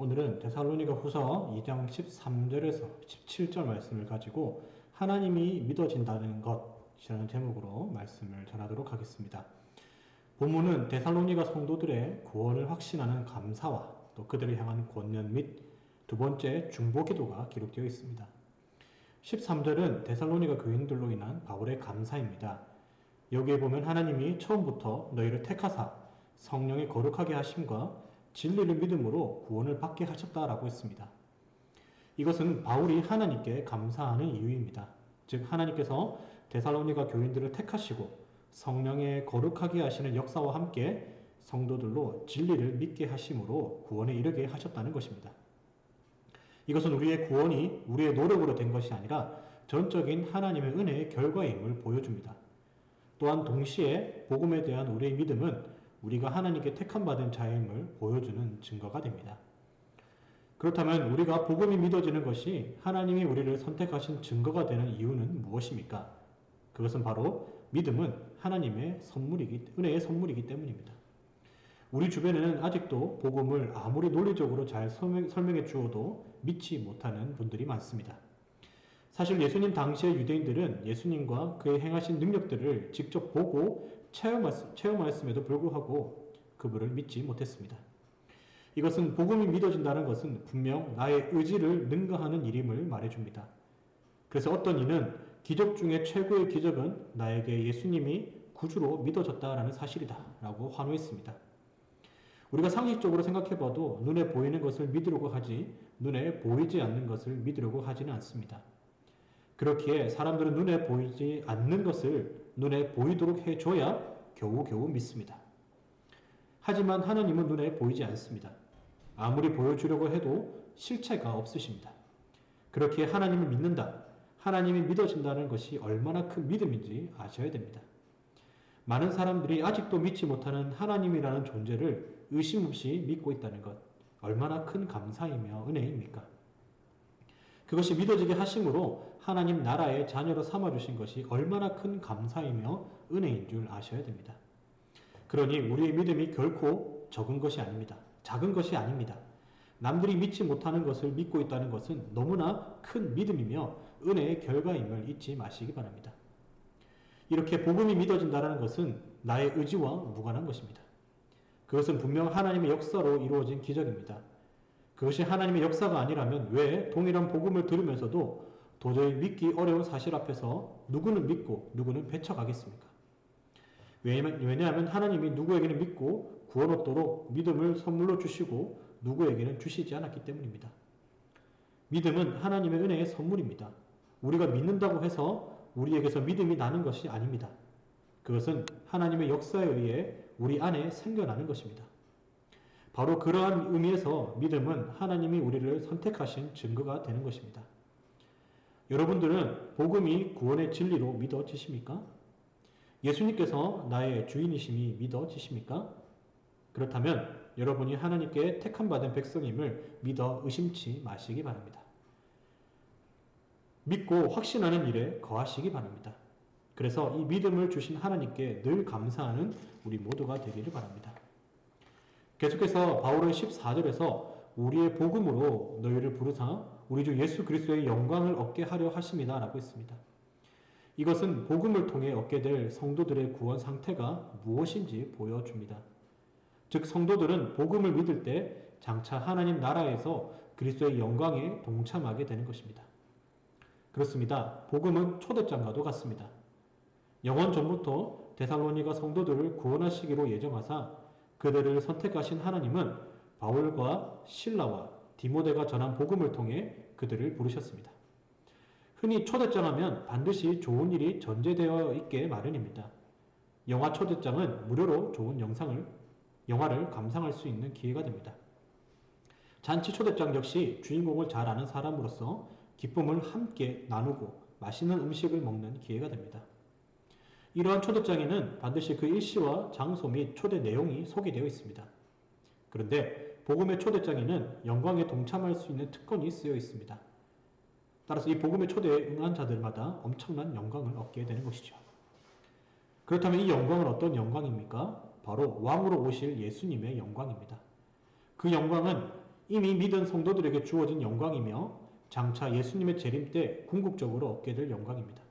오늘은 데살로니가 후서 2장 13절에서 17절 말씀을 가지고 하나님이 믿어진다는 것이라는 제목으로 말씀을 전하도록 하겠습니다. 본문은 데살로니가 성도들의 구원을 확신하는 감사와 또 그들을 향한 권면 및 두 번째 중보 기도가 기록되어 있습니다. 13절은 데살로니가 교인들로 인한 바울의 감사입니다. 여기에 보면 하나님이 처음부터 너희를 택하사 성령의 거룩하게 하심과 진리를 믿음으로 구원을 받게 하셨다라고 했습니다. 이것은 바울이 하나님께 감사하는 이유입니다. 즉 하나님께서 데살로니가 교인들을 택하시고 성령의 거룩하게 하시는 역사와 함께 성도들로 진리를 믿게 하심으로 구원에 이르게 하셨다는 것입니다. 이것은 우리의 구원이 우리의 노력으로 된 것이 아니라 전적인 하나님의 은혜의 결과임을 보여줍니다. 또한 동시에 복음에 대한 우리의 믿음은 우리가 하나님께 택함 받은 자임을 보여주는 증거가 됩니다. 그렇다면 우리가 복음이 믿어지는 것이 하나님이 우리를 선택하신 증거가 되는 이유는 무엇입니까? 그것은 바로 믿음은 하나님의 선물이기, 은혜의 선물이기 때문입니다. 우리 주변에는 아직도 복음을 아무리 논리적으로 잘 설명해 주어도 믿지 못하는 분들이 많습니다. 사실 예수님 당시의 유대인들은 예수님과 그의 행하신 능력들을 직접 보고 체험하였음에도 불구하고 그분을 믿지 못했습니다. 이것은 복음이 믿어진다는 것은 분명 나의 의지를 능가하는 일임을 말해줍니다. 그래서 어떤 이는 기적 중에 최고의 기적은 나에게 예수님이 구주로 믿어졌다라는 사실이다 라고 환호했습니다. 우리가 상식적으로 생각해봐도 눈에 보이는 것을 믿으려고 하지 눈에 보이지 않는 것을 믿으려고 하지는 않습니다. 그렇기에 사람들은 눈에 보이지 않는 것을 눈에 보이도록 해줘야 겨우겨우 믿습니다. 하지만 하나님은 눈에 보이지 않습니다. 아무리 보여주려고 해도 실체가 없으십니다. 그렇게 하나님을 믿는다, 하나님이 믿어진다는 것이 얼마나 큰 믿음인지 아셔야 됩니다. 많은 사람들이 아직도 믿지 못하는 하나님이라는 존재를 의심 없이 믿고 있다는 것, 얼마나 큰 감사이며 은혜입니까? 그것이 믿어지게 하심으로 하나님 나라의 자녀로 삼아주신 것이 얼마나 큰 감사이며 은혜인 줄 아셔야 됩니다. 그러니 우리의 믿음이 결코 적은 것이 아닙니다. 작은 것이 아닙니다. 남들이 믿지 못하는 것을 믿고 있다는 것은 너무나 큰 믿음이며 은혜의 결과임을 잊지 마시기 바랍니다. 이렇게 복음이 믿어진다는 것은 나의 의지와 무관한 것입니다. 그것은 분명 하나님의 역사로 이루어진 기적입니다. 그것이 하나님의 역사가 아니라면 왜 동일한 복음을 들으면서도 도저히 믿기 어려운 사실 앞에서 누구는 믿고 누구는 배척하겠습니까? 왜냐하면 하나님이 누구에게는 믿고 구원 얻도록 믿음을 선물로 주시고 누구에게는 주시지 않았기 때문입니다. 믿음은 하나님의 은혜의 선물입니다. 우리가 믿는다고 해서 우리에게서 믿음이 나는 것이 아닙니다. 그것은 하나님의 역사에 의해 우리 안에 생겨나는 것입니다. 바로 그러한 의미에서 믿음은 하나님이 우리를 선택하신 증거가 되는 것입니다. 여러분들은 복음이 구원의 진리로 믿어지십니까? 예수님께서 나의 주인이심이 믿어지십니까? 그렇다면 여러분이 하나님께 택함받은 백성임을 믿어 의심치 마시기 바랍니다. 믿고 확신하는 일에 거하시기 바랍니다. 그래서 이 믿음을 주신 하나님께 늘 감사하는 우리 모두가 되기를 바랍니다. 계속해서 바울은 14절에서 우리의 복음으로 너희를 부르사 우리 주 예수 그리스도의 영광을 얻게 하려 하십니다. 라고 했습니다. 이것은 복음을 통해 얻게 될 성도들의 구원 상태가 무엇인지 보여줍니다. 즉, 성도들은 복음을 믿을 때 장차 하나님 나라에서 그리스도의 영광에 동참하게 되는 것입니다. 그렇습니다. 복음은 초대장과도 같습니다. 영원 전부터 데살로니가 성도들을 구원하시기로 예정하사 그들을 선택하신 하나님은 바울과 신라와 디모데가 전한 복음을 통해 그들을 부르셨습니다. 흔히 초대장 하면 반드시 좋은 일이 전제되어 있게 마련입니다. 영화 초대장은 무료로 좋은 영상을, 영화를 감상할 수 있는 기회가 됩니다. 잔치 초대장 역시 주인공을 잘 아는 사람으로서 기쁨을 함께 나누고 맛있는 음식을 먹는 기회가 됩니다. 이러한 초대장에는 반드시 그 일시와 장소 및 초대 내용이 소개되어 있습니다. 그런데 복음의 초대장에는 영광에 동참할 수 있는 특권이 쓰여 있습니다. 따라서 이 복음의 초대에 응한 자들마다 엄청난 영광을 얻게 되는 것이죠. 그렇다면 이 영광은 어떤 영광입니까? 바로 왕으로 오실 예수님의 영광입니다. 그 영광은 이미 믿은 성도들에게 주어진 영광이며 장차 예수님의 재림 때 궁극적으로 얻게 될 영광입니다.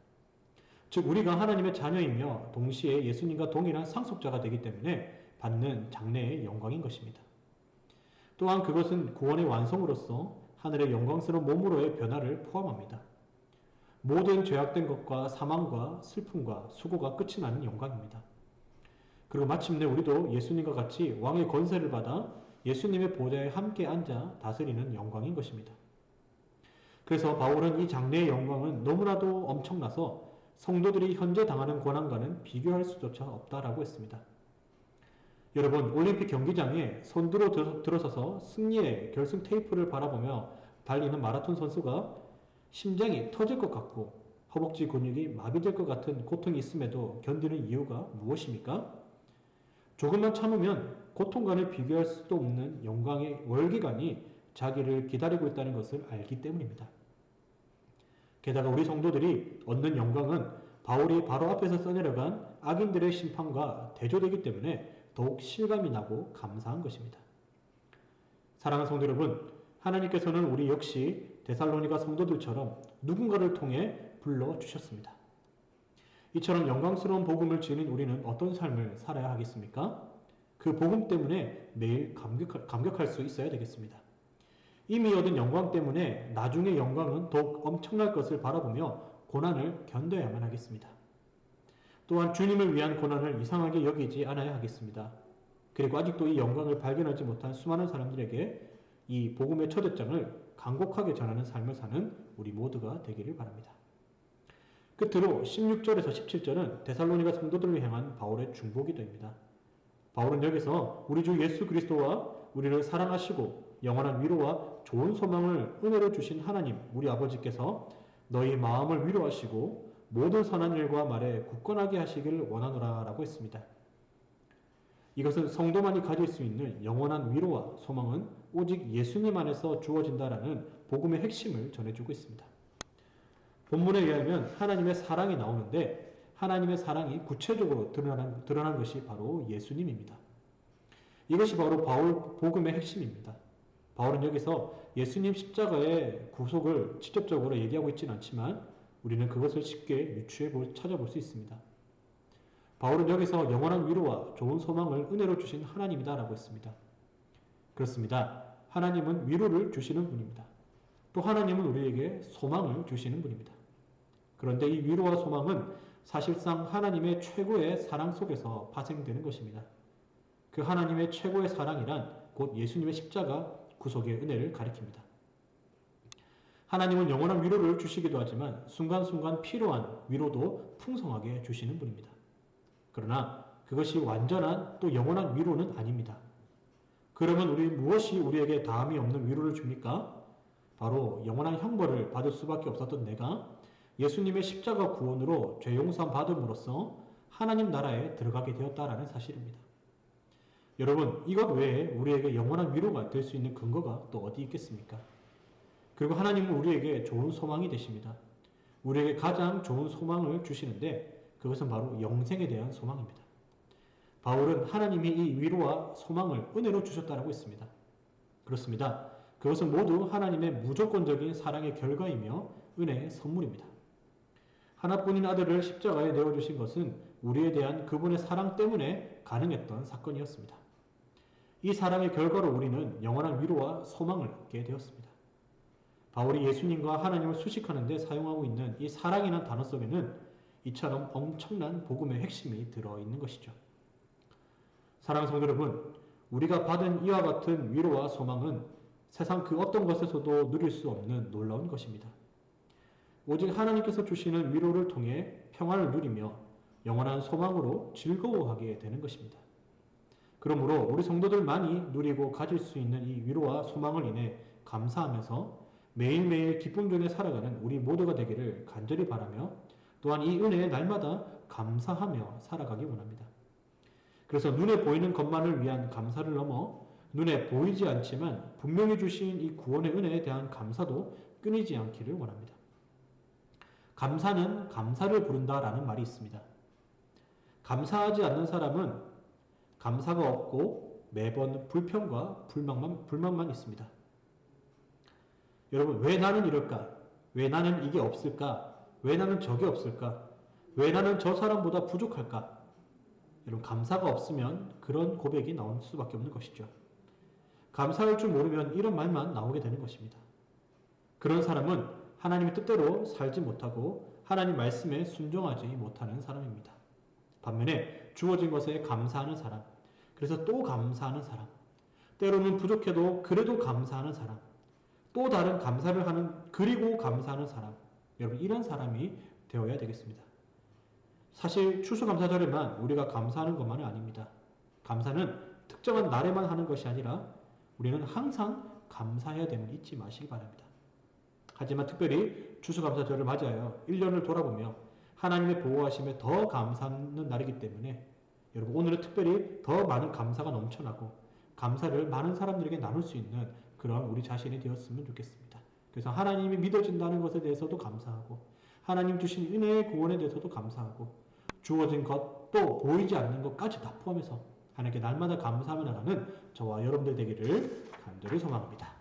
즉 우리가 하나님의 자녀이며 동시에 예수님과 동일한 상속자가 되기 때문에 받는 장래의 영광인 것입니다. 또한 그것은 구원의 완성으로서 하늘의 영광스러운 몸으로의 변화를 포함합니다. 모든 죄악된 것과 사망과 슬픔과 수고가 끝이 나는 영광입니다. 그리고 마침내 우리도 예수님과 같이 왕의 권세를 받아 예수님의 보좌에 함께 앉아 다스리는 영광인 것입니다. 그래서 바울은 이 장래의 영광은 너무나도 엄청나서 성도들이 현재 당하는 고난과는 비교할 수조차 없다라고 했습니다. 여러분, 올림픽 경기장에 손들어 들어서서 승리의 결승 테이프를 바라보며 달리는 마라톤 선수가 심장이 터질 것 같고 허벅지 근육이 마비될 것 같은 고통이 있음에도 견디는 이유가 무엇입니까? 조금만 참으면 고통과는 비교할 수도 없는 영광의 월기관이 자기를 기다리고 있다는 것을 알기 때문입니다. 게다가 우리 성도들이 얻는 영광은 바울이 바로 앞에서 써내려간 악인들의 심판과 대조되기 때문에 더욱 실감이 나고 감사한 것입니다. 사랑하는 성도 여러분, 하나님께서는 우리 역시 데살로니가 성도들처럼 누군가를 통해 불러 주셨습니다. 이처럼 영광스러운 복음을 지닌 우리는 어떤 삶을 살아야 하겠습니까? 그 복음 때문에 매일 감격할, 감격할 수 있어야 되겠습니다. 이미 얻은 영광 때문에 나중의 영광은 더욱 엄청날 것을 바라보며 고난을 견뎌야만 하겠습니다. 또한 주님을 위한 고난을 이상하게 여기지 않아야 하겠습니다. 그리고 아직도 이 영광을 발견하지 못한 수많은 사람들에게 이 복음의 초대장을 간곡하게 전하는 삶을 사는 우리 모두가 되기를 바랍니다. 끝으로 16절에서 17절은 데살로니가 성도들을 향한 바울의 중보기도입니다. 바울은 여기서 우리 주 예수 그리스도와 우리를 사랑하시고 영원한 위로와 좋은 소망을 은혜로 주신 하나님 우리 아버지께서 너희 마음을 위로하시고 모든 선한 일과 말에 굳건하게 하시기를 원하노라 라고 했습니다. 이것은 성도만이 가질 수 있는 영원한 위로와 소망은 오직 예수님 안에서 주어진다라는 복음의 핵심을 전해주고 있습니다. 본문에 의하면 하나님의 사랑이 나오는데 하나님의 사랑이 구체적으로 드러난, 드러난 것이 바로 예수님입니다. 이것이 바로 바울 복음의 핵심입니다. 바울은 여기서 예수님 십자가의 구속을 직접적으로 얘기하고 있지는 않지만 우리는 그것을 쉽게 유추해 볼, 찾아볼 수 있습니다. 바울은 여기서 영원한 위로와 좋은 소망을 은혜로 주신 하나님이다 라고 했습니다. 그렇습니다. 하나님은 위로를 주시는 분입니다. 또 하나님은 우리에게 소망을 주시는 분입니다. 그런데 이 위로와 소망은 사실상 하나님의 최고의 사랑 속에서 파생되는 것입니다. 그 하나님의 최고의 사랑이란 곧 예수님의 십자가 구속의 은혜를 가리킵니다. 하나님은 영원한 위로를 주시기도 하지만 순간순간 필요한 위로도 풍성하게 주시는 분입니다. 그러나 그것이 완전한 또 영원한 위로는 아닙니다. 그러면 우리 무엇이 우리에게 다함이 없는 위로를 줍니까? 바로 영원한 형벌을 받을 수밖에 없었던 내가 예수님의 십자가 구원으로 죄 용서 받음으로써 하나님 나라에 들어가게 되었다라는 사실입니다. 여러분, 이것 외에 우리에게 영원한 위로가 될 수 있는 근거가 또 어디 있겠습니까? 그리고 하나님은 우리에게 좋은 소망이 되십니다. 우리에게 가장 좋은 소망을 주시는데 그것은 바로 영생에 대한 소망입니다. 바울은 하나님이 이 위로와 소망을 은혜로 주셨다라고 했습니다. 그렇습니다. 그것은 모두 하나님의 무조건적인 사랑의 결과이며 은혜의 선물입니다. 하나뿐인 아들을 십자가에 내어주신 것은 우리에 대한 그분의 사랑 때문에 가능했던 사건이었습니다. 이 사랑의 결과로 우리는 영원한 위로와 소망을 얻게 되었습니다. 바울이 예수님과 하나님을 수식하는데 사용하고 있는 이 사랑이라는 단어 속에는 이처럼 엄청난 복음의 핵심이 들어있는 것이죠. 사랑하는 성도 여러분, 우리가 받은 이와 같은 위로와 소망은 세상 그 어떤 것에서도 누릴 수 없는 놀라운 것입니다. 오직 하나님께서 주시는 위로를 통해 평안을 누리며 영원한 소망으로 즐거워하게 되는 것입니다. 그러므로 우리 성도들만이 누리고 가질 수 있는 이 위로와 소망을 인해 감사하면서 매일매일 기쁨 중에 살아가는 우리 모두가 되기를 간절히 바라며 또한 이 은혜에 날마다 감사하며 살아가기 원합니다. 그래서 눈에 보이는 것만을 위한 감사를 넘어 눈에 보이지 않지만 분명히 주신 이 구원의 은혜에 대한 감사도 끊이지 않기를 원합니다. 감사는 감사를 부른다라는 말이 있습니다. 감사하지 않는 사람은 감사가 없고 매번 불평과 불만만, 불만만 있습니다. 여러분 왜 나는 이럴까? 왜 나는 이게 없을까? 왜 나는 저게 없을까? 왜 나는 저 사람보다 부족할까? 여러분 감사가 없으면 그런 고백이 나올 수밖에 없는 것이죠. 감사할 줄 모르면 이런 말만 나오게 되는 것입니다. 그런 사람은 하나님의 뜻대로 살지 못하고 하나님 말씀에 순종하지 못하는 사람입니다. 반면에 주어진 것에 감사하는 사람, 그래서 또 감사하는 사람, 때로는 부족해도 그래도 감사하는 사람, 또 다른 감사를 하는 그리고 감사하는 사람, 여러분 이런 사람이 되어야 되겠습니다. 사실 추수감사절에만 우리가 감사하는 것만은 아닙니다. 감사는 특정한 날에만 하는 것이 아니라 우리는 항상 감사해야 됨을 잊지 마시기 바랍니다. 하지만 특별히 추수감사절을 맞이하여 1년을 돌아보며 하나님의 보호하심에 더 감사하는 날이기 때문에 여러분 오늘은 특별히 더 많은 감사가 넘쳐나고 감사를 많은 사람들에게 나눌 수 있는 그런 우리 자신이 되었으면 좋겠습니다. 그래서 하나님이 믿어진다는 것에 대해서도 감사하고 하나님 주신 은혜의 구원에 대해서도 감사하고 주어진 것 또 보이지 않는 것까지 다 포함해서 하나님께 날마다 감사하며 나가는 저와 여러분들 되기를 간절히 소망합니다.